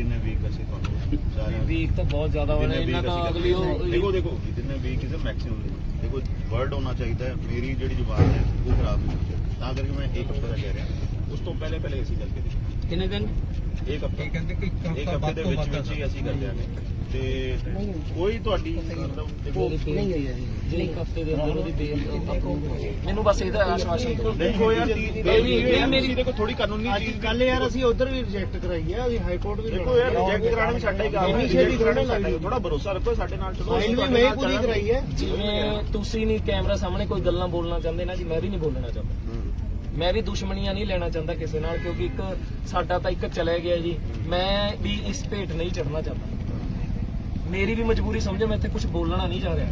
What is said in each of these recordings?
ਜਿੰਨੇ ਵੀਕ ਅਸੀਂ ਤੁਹਾਨੂੰ ਸਾਰਿਆਂ ਵੀਕ ਤਾਂ ਬਹੁਤ ਜ਼ਿਆਦਾ ਹੋ ਜਿੰਨੇ ਇਹਨਾਂ ਦਾ ਅਗਲੀ ਉਹ ਦੇਖੋ ਦੇਖੋ ਜਿੰਨੇ ਵੀਕ ਇਜ਼ ਮੈਕਸਿਮਮ ਦੇਖੋ ਵਰਡ ਹੋਣਾ ਚਾਹੀਦਾ ਮੇਰੀ ਜਿਹੜੀ ਜ਼ੁਬਾਨ ਹੈ ਉਹ ਖਰਾਬ ਹੋ ਚੁੱਕੀ ਹੈ। ਤਾਂ ਕਰਕੇ ਮੈਂ ਇੱਕ ਹਫ਼ਤੇ ਕਹਿ ਰਿਹਾ। ਉਸ ਤੋਂ ਪਹਿਲੇ ਪਹਿਲੇ ਅਸੀਂ ਕਰਕੇ ਦੇਖਾਂਗੇ ਕਿੰਨੇ ਦਿਨ? ਇੱਕ ਹਫ਼ਤਾ। ਇਹ ਕਹਿੰਦੇ ਕਿ ਇੱਕ ਇੱਕ ਹਫ਼ਤਾ ਦੇ ਤੋਂ ਵਿੱਚ ਵੱਧ ਵਿੱਚ ਹੀ ਅਸੀਂ ਕਰ ਦਿਆਂਗੇ ਤੇ ਕੋਈ ਤੁਹਾਡੀ ਮਤਲਬ ਦੇਖੋ ਨਹੀਂ ਹੋਈ ਜੀ। ਇੱਕ ਹਫ਼ਤੇ ਦੇ ਅੰਦਰ ਉਹਦੀ ਬੇਲ ਮੈਨੂੰ ਬਸ ਇਹਦਾ ਆਸ਼ਵਾਸਨ ਦਿਓ। ਦੇਖੋ ਯਾਰ ਮੇਰੀ- ਮੇਰੀ- ਦੇਖੋ ਥੋੜੀ ਕਾਨੂੰਨੀ ਅੱਜ ਚੀਜ਼ ਕੱਲ ਯਾਰ ਅਸੀਂ ਉਧਰ ਵੀ ਰਿਜੈਕਟ ਕਰਾਈ ਆ ਹਾਈ ਕੋਰਟ ਵੀ ਦੇਖੋ ਯਾਰ ਰਿਜੈਕਟ ਕਰਾਣਾ ਵੀ ਸਾਡਾ ਹੀ ਕੰਮ ਹੈ। ਇੰਨੀ ਛੇਤੀ reject ਕਰਾਉਣਾ ਥੋੜ੍ਹਾ ਸਾਡਾ ਹੀ। ਥੋੜਾ ਭਰੋਸਾ ਰੱਖੋ ਸਾਡੇ ਨਾਲ ਚਲੋ ਫਾਈਲ ਵੀ ਤੁਹਾਡੇ ਮੈਂ ਨਾਲ ਪੂਰੀ ਚੱਲਾਂਗੇ। ਕਰਾਈ ਹੈ। ਜਿਵੇਂ ਤੁਸੀਂ ਨਹੀਂ ਕੈਮਰਾ ਸਾਹਮਣੇ ਕੋਈ ਗੱਲਾਂ ਬੋਲਣਾ ਚਾਹੁੰਦੇ ਨਾ ਜੀ ਮੈਂ ਵੀ ਨਹੀਂ ਬੋਲਣਾ ਚਾਹੁੰਦਾ। ਮੈਂ ਵੀ ਦੁਸ਼ਮਣੀਆਂ ਨਹੀਂ ਲੈਣਾ ਚਾਹੁੰਦਾ ਕਿਸੇ ਨਾਲ, ਕਿਉਂਕਿ ਇੱਕ ਸਾਡਾ ਤਾਂ ਇੱਕ ਚਲੇ ਗਿਆ ਜੀ। ਮੈਂ ਵੀ ਇਸ ਭੇਟ ਨਹੀਂ ਚੜਨਾ ਚਾਹੁੰਦਾ। ਮੇਰੀ ਵੀ ਮਜਬੂਰੀ ਸਮਝੋ, ਮੈਂ ਇੱਥੇ ਕੁਝ ਬੋਲਣਾ ਨਹੀਂ ਚਾਹ ਰਿਹਾ।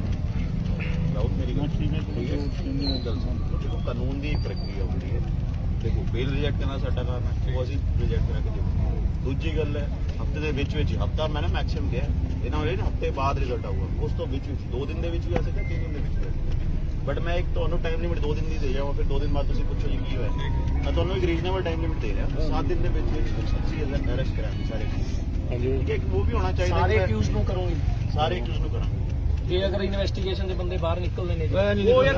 ਰਾਉਤ ਮੇਰੀ ਗੱਲ ਠੀਕ ਹੈ ਠੀਕ ਹੈ। ਗੱਲ ਸੁਣੋ ਦੇਖੋ, ਕਾਨੂੰਨ ਦੀ ਪ੍ਰਕਿਰਿਆ ਹੁੰਦੀ ਹੈ। ਦੇਖੋ ਬੇਲ ਰਿਜੈਕਟ ਕਰਨਾ ਸਾਡਾ ਕੰਮ ਹੈ। ਉਹ ਅਸੀਂ ਰਿਜੈਕਟ ਕਰਾ ਕੇ ਦੇਵਾਂਗੇ ਦੂਜੀ ਗੱਲ ਹੈ, ਹਫ਼ਤੇ ਦੇ ਵਿੱਚ ਵਿੱਚ, ਹਫਤਾ ਮੈਂ ਨਾ ਮੈਕਸਿਮਮ ਗਿਆ। ਇਹਨਾਂ ਵਾਲੇ ਹਫ਼ਤੇ ਬਾਅਦ ਰਿਜ਼ਲਟ ਆਊਗਾ। ਉਸ ਤੋਂ ਵਿੱਚ ਵਿੱਚ, ਦੋ ਦਿਨ ਦੇ ਵਿੱਚ ਵੀ ਆ ਸਕਦਾ, ਤਿੰਨ ਦਿਨ ਦੇ ਵਿੱਚ ਵੀ ਆ ਸਕਦਾ। ਬਟ ਮੈਂ ਇੱਕ ਤੁਹਾਨੂੰ ਟਾਈਮ ਲਿਮਿਟ ਦੋ ਦਿਨ ਦੀ ਦੇ ਜਾਵਾਂ ਫਿਰ ਦੋ ਦਿਨ ਬਾਅਦ ਤੁਸੀਂ ਪੁੱਛੋ ਜੀ ਕੀ ਹੋਇਆ। ਮੈਂ ਤੁਹਾਨੂੰ ਇੱਕ ਰੀਜ਼ਨੇਬਲ ਟਾਈਮ ਲਿਮਿਟ ਦੇ ਰਿਹਾ 7 ਦਿਨ ਦੇ ਵਿੱਚ ਅਸੀਂ ਅਰੈਸਟ ਕਰਾਂਗੇ ਸਾਰੇ। ਠੀਕ ਹੈ ਇੱਕ ਉਹ ਵੀ ਹੋਣਾ ਚਾਹੀਦਾ ਸਾਰੇ ਕਿ ਅਕਿਊਜ਼ ਨੂੰ ਕਰੂੰਗੀ। ਸਾਰੇ ਅਕਿਊਜ਼ ਨੂੰ ਕਰਾਂਗੇ। ਜੇ ਅਗਰ ਇਨਵੈਸਟੀਗੇਸ਼ਨ ਦੇ ਬੰਦੇ ਬਾਹਰ ਨਿਕਲਦੇ ਨੇ ਜੀ। ਉਹ ਯਾਰ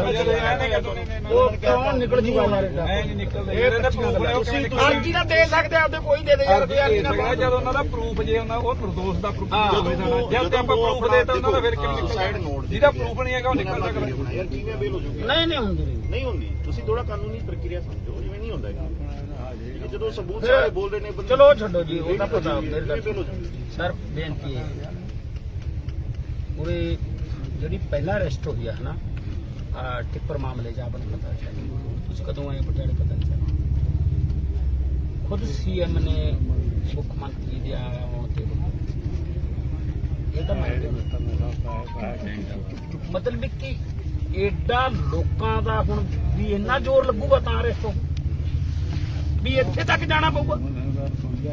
ਉਹ ਕੌਣ ਨਿਕਲ ਜੂਗਾ ਐ ਨਹੀਂ ਨਿਕਲਦੇ। ਜਿਹੜੇ ਨੇ ਪ੍ਰੂਫ ਨੇ ਕਿਵੇਂ ਨਿਕਲਦੇ ਅਰਜੀ ਤਾਂ ਦੇ ਸਕਦੇ ਆਪਦੇ ਕੋਈ ਦੇ ਦੇ ਯਾਰ ਕੋਈ ਅਰਜੀ ਨਾ ਜਦ ਉਹਨਾਂ ਦਾ ਪ੍ਰੂਫ ਜੇ ਉਹਨਾਂ ਉਹ ਨਿਰਦੋਸ਼ ਦਾ ਪ੍ਰੂਫ ਹੋਵੇ ਸਾਡਾ। ਜਦੋਂ- ਤੇ ਆਪਾਂ ਪ੍ਰੂਫ ਦੇਤਾ ਉਹਨਾਂ ਦਾ ਫਿਰ ਨਿਕਲਦਾ note ਦੇ ਜਿਹਦਾ ਪ੍ਰੂਫ ਨਹੀਂ ਹੈਗਾ ਉਹ ਨਿਕਲ ਸਕਦਾ ਯਾਰ ਕਿਵੇਂ ਬੇਲ ਹੋ ਜੂਗੀ ਨਹੀਂ ਨਹੀਂ ਹੁੰਦੀ। ਨਹੀਂ ਹੁੰਦੀ। ਤੁਸੀਂ ਥੋੜਾ ਕਾਨੂੰਨੀ ਪ੍ਰਕਿਰਿਆ ਸਮਝੋ ਜਿਵੇਂ ਨਹੀਂ ਹੁੰਦਾ ਇਹ ਜਦੋਂ ਸਬੂਤ ਸਾਰੇ ਬੋਲ ਰਹੇ ਨੇ ਚਲੋ ਛੱਡੋ ਜੀ ਉਹ ਤਾਂ ਪਤਾ ਹੋ ਸਰ ਬੇਨਤੀ ਹੈ। ਪੂਰੇ ਜਿਹੜੀ ਪਹਿਲਾ ਅਰੈਸਟ ਹੋਈ ਹੈ ਨਾ ਆ, ਟਿੱਪਰ ਮਾਮਲੇ 'ਚ ਆਪਨ ਪਤਾ ਚੱਲਿਆ। ਤੁਸੀਂ ਕਦੋਂ ਆਏ ਪਟਿਆਲੇ ਪਤਾ ਨਹੀਂ ਚੱਲਿਆ। ਖੁਦ ਸੀਐਮ ਨੇ ਮੁੱਖ ਮੰਤਰੀ ਦੇ ਆਉਣ ਤੇ ਇਹ ਤਾਂ ਮਤਲਬ ਕਿ ਏਡਾ ਲੋਕਾਂ ਦਾ ਹੁਣ ਵੀ ਇੰਨਾ ਜ਼ੋਰ ਲੱਗੂਗਾ ਤਾਂ ਅਰੈਸਟ ਹੋ ਵੀ ਇੱਥੇ ਤੱਕ ਜਾਣਾ ਪਊਗਾ।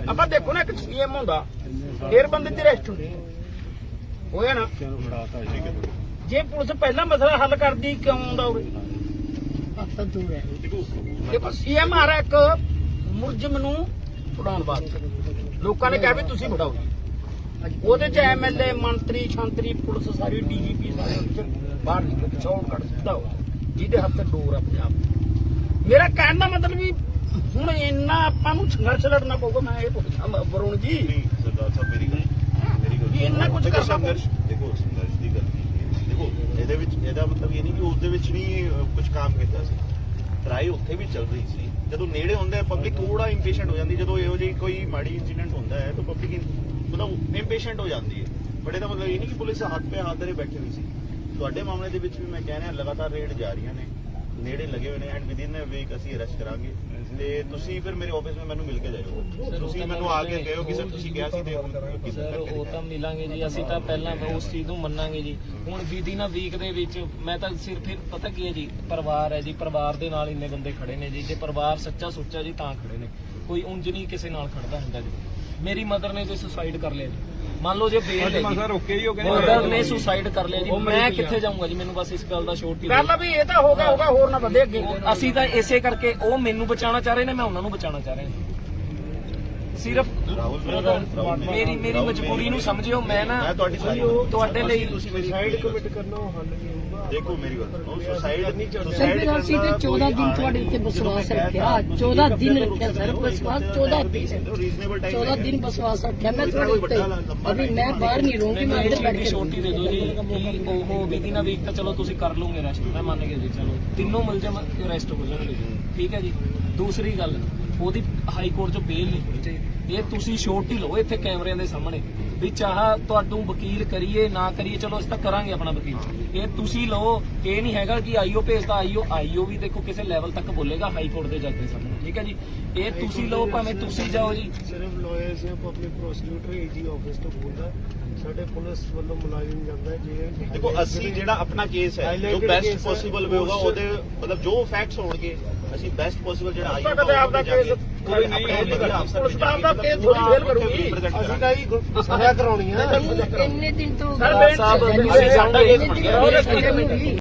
ਆਪਾਂ ਦੇਖੋ ਨਾ ਇੱਕ ਸੀਐਮ ਹੁੰਦਾ, ਫਿਰ ਬੰਦੇ ਦੀ ਅਰੈਸਟ ਹੁੰਦੀ। ਹੋਇਆ ਨਾ? ਠੀਕ ਹੈ ਜੇ ਪੁਲਿਸ ਪਹਿਲਾਂ ਮਸਲਾ ਹੱਲ ਕਰਦੀ ਕਿਉਂ ਆਉਂਦਾ ਉਰੇ ਦੇਖੋ ਦੇਖੋ ਸੀਐਮ ਆ ਰਿਹਾ ਇੱਕ ਮੁਰਜਮ ਨੂੰ ਉਡਾਉਣ ਵਾਸਤੇ। ਲੋਕਾਂ ਨੇ ਕਿਹਾ ਵੀ ਤੁਸੀਂ ਉਡਾਓ ਉਹਦੇ ਚ ਐਮਐਲਏ ਮੰਤਰੀ ਸ਼ੰਤਰੀ ਪੁਲਿਸ ਸਾਰੀ ਡੀਜੀਪੀ ਸਾਰੇ ਬਾਹਰ ਨਿਕਲ ਚੌੜ ਕੱਢ ਦਿੱਤਾ ਉਹ। ਜਿਹਦੇ ਹੱਥ ਡੋਰ ਆ ਪੰਜਾਬ ਮੇਰਾ ਕਹਿਣ ਦਾ ਮਤਲਬ ਵੀ ਹੁਣ ਇੰਨਾ ਆਪਾਂ ਨੂੰ ਸੰਘਰਸ਼ ਲੜਨਾ ਪਊਗਾ ਮੈਂ ਇਹ ਪੁੱਛਾਂ ਵਰੁਣ ਜੀ। ਨਹੀਂ ਸਰਦਾਰ ਸਾਹਿਬ ਮੇਰੀ ਗੱਲ ਇੰਨਾ ਕੁਛ ਦੇਖੋ, ਕਰਨਾ ਸੰਘਰਸ਼ ਦੇਖੋ ਸੰਘਰਸ਼ ਦੀ ਗੱਲ। ਦੇਖੋ ਇਹਦੇ ਵਿੱਚ ਇਹਦਾ ਮਤਲਬ ਇਹ ਨਹੀਂ ਕਿ ਉਸ ਦੇ ਵਿੱਚ ਨਹੀਂ ਕੁਝ ਕੰਮ ਕੀਤਾ ਸੀ। ਟਰਾਈ ਉੱਥੇ ਵੀ ਚੱਲ ਰਹੀ ਸੀ। ਜਦੋਂ ਨੇੜੇ ਹੁੰਦਾ ਪਬਲਿਕ ਥੋੜਾ ਇੰਪੇਸ਼ੈਂਟ ਹੋ ਜਾਂਦੀ। ਜਦੋਂ ਇਹੋ ਜਿਹੀ ਕੋਈ ਮਾੜੀ ਇਨਸੀਡੈਂਟ ਹੁੰਦਾ ਹੈ ਤਾਂ ਪਬਲਿਕ ਮਤਲਬ ਇੰਪੇਸ਼ੈਂਟ ਹੋ ਜਾਂਦੀ ਹੈ। ਬਟ ਇਹਦਾ ਮਤਲਬ ਇਹ ਨਹੀਂ ਕਿ ਪੁਲਿਸ ਹੱਥ ਪੇ ਹੱਥ ਧਰੇ ਬੈਠੀ ਹੋਈ ਸੀ। ਤੁਹਾਡੇ ਮਾਮਲੇ ਦੇ ਵਿੱਚ ਵੀ ਮੈਂ ਕਹਿ ਰਿਹਾ ਲਗਾਤਾਰ ਰੇਡ ਜਾ ਰਹੀਆਂ ਨੇ। ਨੇੜੇ ਲੱਗੇ ਹੋਏ ਨੇ ਐਂਡ ਵਿਦਿਨ ਅ ਵੀਕ ਅਸੀਂ ਅਰੈਸਟ ਕਰਾਂਗੇ। ਤੇ ਤੁਸੀਂ ਫਿਰ ਮੇਰੇ ਆਫਿਸ ਵਿੱਚ ਮੈਨੂੰ ਮਿਲ ਕੇ ਜਾਇਓ। ਤੁਸੀਂ ਮੈਨੂੰ ਆ ਕੇ। ਕਹੋ ਕਿ ਸਰ ਤੁਸੀਂ ਕਿਹਾ ਸੀ ਤੇ ਹੁਣ ਕੀ ਸਰ ਕਰਕੇ ਉਹ ਤਾਂ ਮਿਲਾਂਗੇ ਜੀ। ਅਸੀਂ ਤਾਂ ਪਹਿਲਾਂ ਉਸ ਚੀਜ਼ ਨੂੰ ਮੰਨਾਂਗੇ ਜੀ। ਹੁਣ ਵੀਦੀ ਨਾ ਵੀਕ ਦੇ ਵਿੱਚ ਮੈਂ ਤਾਂ ਸਿਰਫ ਫਿਰ ਪਤਾ ਕੀ ਹੈ ਜੀ ਪਰਿਵਾਰ ਹੈ ਜੀ। ਪਰਿਵਾਰ ਦੇ ਨਾਲ ਇੰਨੇ ਬੰਦੇ ਖੜੇ ਨੇ ਜੀ। ਜੇ ਪਰਿਵਾਰ ਸੱਚਾ ਸੁੱਚਾ ਜੀ ਤਾਂ ਖੜੇ ਨੇ। ਕੋਈ ਉਂਝ ਨਹੀਂ ਕਿਸੇ ਨਾਲ ਖੜਦਾ ਹੁੰਦਾ ਜੀ। ਮੇਰੀ ਮਦਰ ਨੇ ਜੇ ਸੁਸਾਈਡ ਕਰ ਲਿਆ ਜੀ। ਮੰਨ ਲਓ ਜੇ ਬੇਲ ਲੈ ਮਸਾ ਰੋਕੇ ਹੀ ਹੋ ਗਏ ਮਦਰ ਨੇ ਸੁਸਾਈਡ ਕਰ ਲਿਆ ਜੀ। ਮੈਂ ਕਿੱਥੇ ਜਾਊਂਗਾ ਜੀ? ਮੈਨੂੰ ਬਸ ਇਸ ਗੱਲ ਦਾ ਸ਼ੋਰਟ ਹੀ ਗੱਲ ਆ ਵੀ ਇਹ ਤਾਂ ਹੋ ਗਿਆ ਹੋਗਾ ਹੋਰ ਨਾ ਵਧੇ ਅੱਗੇ। ਅਸੀਂ ਤਾਂ ਇਸੇ ਕਰਕੇ ਉਹ ਮੈਨੂੰ ਬਚਾਉਣਾ ਚਾਹ ਰਹੇ ਨੇ, ਮੈਂ ਉਹਨਾਂ ਨੂੰ ਬਚਾਉਣਾ ਚਾਹ ਰਿਹਾ। ਸਿਰਫ ਮੇਰੀ- ਮੇਰੀ ਮਜਬੂਰੀ ਨੂੰ ਸਮਝਿਓ ਮੈਂ ਨਾ ਮੈਂ ਤੁਹਾਡੀ ਸਾਰੀ ਤੁਹਾਡੇ ਲਈ ਤੁਸੀਂ ਮੇਰੀ ਸਾਈਡ ਮੇਰੀ ਗੱਲ ਕਮਿਟ ਕਰਨਾ ਉਹ ਹੱਲ ਨਹੀਂ ਹੋਊਗਾ। ਦੇਖੋ ਮੇਰੀ ਗੱਲ ਸੁਣੋ ਸੁਸਾਈਡ ਸਰ ਫਿਰ ਅਸੀਂ ਤੇ 14 ਦਿਨ ਤੁਹਾਡੇ ਉੱਤੇ ਵਿਸ਼ਵਾਸ ਰੱਖਿਆ। 14 ਦਿਨ ਰੱਖਿਆ ਸਰ ਵਿਸ਼ਵਾਸ 14 ਦਿਨ। ਰੀਜ਼ਨੇਬਲ ਟਾਈਮ 14 ਦਿਨ ਵਿਸ਼ਵਾਸ ਰੱਖਿਆ। ਮੈਂ ਤੁਹਾਡੇ ਉੱਤੇ ਅਭੀ ਮੈਂ ਬਾਹਰ ਨਹੀਂ ਰਹੂੰਗੀ ਮੈਂ ਅੰਦਰ ਬੈਠ ਕੇ ਛੋਟੀ ਦੇ ਦਿਓ ਜੀ ਉਹ ਵਿਧੀ ਨਾ ਵੀਕ ਤਾਂ ਚਲੋ ਤੁਸੀਂ ਕਰ ਲਓਗੇ ਰੈਸਟ ਮੈਂ ਮੰਨ ਗਿਆ ਜੀ ਚਲੋ ਤਿੰਨੋਂ ਮੁਲਜ਼ਮ ਅਰੈਸਟ ਹੋ ਜਾਣਗੇ ਠੀਕ ਹੈ ਜੀ? ਦੂਸਰੀ ਗੱਲ ਉਹਦੀ ਹਾਈ ਕੋਰਟ ਚੋਂ ਬੇਲ ਨਹੀਂ ਹੋਣੀ ਚਾਹੀਦੀ ਇਹ ਤੁਸੀਂ ਛੋਟੀ ਲਓ ਇੱਥੇ ਕੈਮਰਿਆਂ ਦੇ ਸਾਹਮਣੇ। ਵੀ ਚਾਹ ਤੁਹਾਨੂੰ ਵਕੀਲ ਕਰੀਏ ਨਾ ਕਰੀਏ ਚਲੋ ਅਸੀਂ ਤਾਂ ਕਰਾਂਗੇ ਆਪਣਾ ਵਕੀਲ। ਇਹ ਤੁਸੀਂ ਲਓ ਇਹ ਨਹੀਂ ਹੈਗਾ ਕਿ ਆਈਓ ਭੇਜਦਾ ਆਈਓ ਆਈਓ ਵੀ ਦੇਖੋ ਕਿਸੇ ਲੈਵਲ ਤੱਕ ਬੋਲੇਗਾ ਹਾਈ ਕੋਰਟ ਦੇ ਜੱਜ ਦੇ ਸਾਹਮਣੇ। ਠੀਕ ਹੈ ਜੀ? ਇਹ ਤੁਸੀਂ ਲਓ ਭਾਵੇਂ ਤੁਸੀਂ ਜਾਓ ਜੀ। ਸਿਰਫ ਲਾਇਰਸ ਜਾਂ ਪਬਲਿਕ ਪ੍ਰੋਸੀਕਿਊਟਰ ਏਜੀ ਆਫਿਸ ਤੋਂ ਬੋਲਦਾ ਸਾਡੇ ਪੁਲਿਸ ਵੱਲੋਂ ਮੁਲਾਜ਼ਮ ਜਾਂਦਾ ਹੈ ਜੇ ਦੇਖੋ ਅਸੀਂ ਜਿਹੜਾ ਆਪਣਾ ਕੇਸ ਹੈ ਜੋ ਬੈਸਟ ਪੋਸੀਬਲ ਹੋਊਗਾ ਉਸ- ਉਹਦੇ ਮਤਲਬ ਜੋ ਫੈਕਟਸ ਹੋਣਗੇ ਅਸੀਂ ਬੈਸਟ ਪੋਸੀਬਲ ਜਿਹੜਾ ਆਈ ਤੁਹਾਡਾ ਤੇ ਆਪਦਾ ਕੇਸ ਕੋਈ ਨਹੀਂ, ਪੁਲਿਸ ਤਾਂ ਆਪਦਾ ਕੇਸ ਥੋੜੀ ਫੇਲ ਕਰੂਗੀ। ਅਸੀਂ ਤਾਂ ਹੀ ਸਜ਼ਾ ਕਰਾਉਣੀ ਹੈ ਇੰਨੇ ਦਿਨ ਤੋਂ ਸਰ, ਸਾਹਿਬ ਅਸੀਂ ਸਾਡਾ ਕੇਸ ਬਣ ਗਿਆ ਇੰਨੇ ਦਿਨ ਤੋਂ